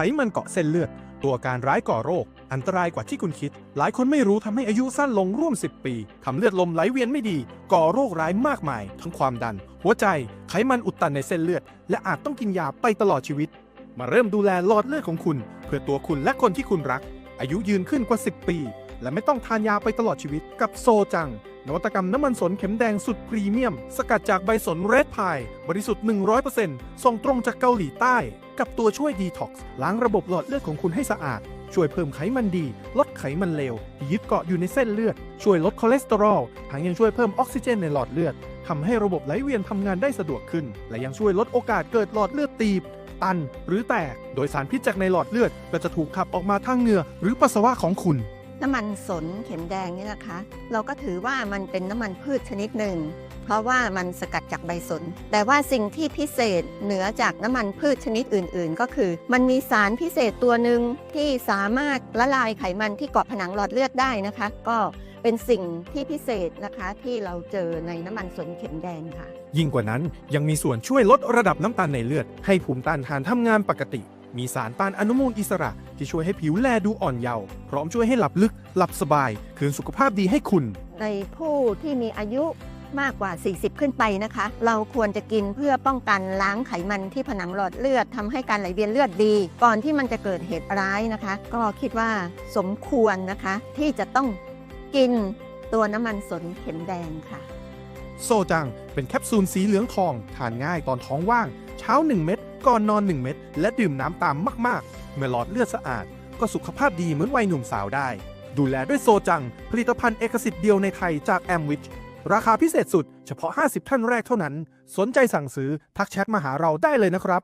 ไขมันเกาะเส้นเลือด ตัวการร้ายก่อโรค อันตรายกว่าที่คุณคิด หลายคนไม่รู้ทำให้อายุสั้นลงร่วม 10 ปีทำเลือดลมไหลเวียนไม่ดี ก่อโรคร้ายมากมาย ทั้งความดัน หัวใจ ไขมันอุดตันในเส้นเลือด และอาจต้องกินยาไปตลอดชีวิต มาเริ่มดูแลหลอดเลือดของคุณ เพื่อตัวคุณและคนที่คุณรัก อายุยืนขึ้นกว่า 10 ปี และไม่ต้องทานยาไปตลอดชีวิตกับโซจัง นวัตกรรมน้ำมันสนเข็มแดงสุดพรีเมียม สกัดจากใบสนเรดพายบริสุทธิ์ 100%ส่งตรงจากเกาหลีใต้ กับตัวช่วยดีท็อกซ์ล้างระบบหลอดเลือดของคุณให้สะอาด ช่วยเพิ่มไขมันดี ลดไขมันเลวที่ยึดเกาะอยู่ในเส้นเลือด ช่วยลดคอเลสเตอรอลทั้งยังช่วยเพิ่มออกซิเจนในหลอดเลือดทำให้ระบบไหลเวียนทำงานได้สะดวกขึ้น และยังช่วยลดโอกาสเกิดหลอดเลือดตีบตันหรือแตก โดยสารพิษจากในหลอดเลือดก็จะถูกขับออกมาทางเหงื่อหรือปัสสาวะของคุณ น้ำมันสนเข็มแดงนี่นะคะ เราก็ถือว่ามันเป็นน้ำมันพืชชนิดหนึ่ง เพราะว่ามันสกัดจากใบสน แต่ว่าสิ่งที่พิเศษเหนือจากน้ำมันพืชชนิดอื่น ๆ ก็คือ มันมีสารพิเศษตัวหนึ่งที่สามารถละลายไขมันที่เกาะผนังหลอดเลือดได้นะคะ ก็เป็นสิ่งที่พิเศษนะคะที่เราเจอในน้ำมันสนเข็มแดงค่ะ ยิ่งกว่านั้นยังมีส่วนช่วยลดระดับน้ำตาลในเลือด ให้ภูมิต้านทานทำงานปกติ มีสารต้านอนุมูลอิสระ ที่ช่วยให้ผิวแลดูอ่อนเยาว์พร้อมช่วยให้หลับลึก หลับสบาย คืนสุขภาพดีให้คุณ ในผู้ที่มีอายุมากกว่า 40 ขึ้นไปนะคะ เราควรจะกินเพื่อป้องกันล้างไขมันที่ผนังหลอดเลือดทำให้การไหลเวียนเลือดดี ก่อนที่มันจะเกิดเหตุร้ายนะคะ ก็คิดว่าสมควรนะคะ ที่จะต้องกินตัวน้ำมันสนเข็มแดงค่ะ โซจังเป็นแคปซูลสีเหลืองทอง ทานง่ายตอนท้องว่างเช้า 1 เม็ด ก่อนนอน 1 เม็ด และดื่มน้ำตามมากๆ เมื่อหลอดเลือดสะอาด ก็สุขภาพดีเหมือนวัยหนุ่มสาวได้ ดูแลด้วยโซจัง ผลิตภัณฑ์เอกสิทธิ์เดียวในไทยจากแอมวิช ราคาพิเศษสุด เฉพาะ 50 ท่านแรกเท่านั้น สนใจสั่งซื้อทักแชทมาหาเราได้เลยนะครับ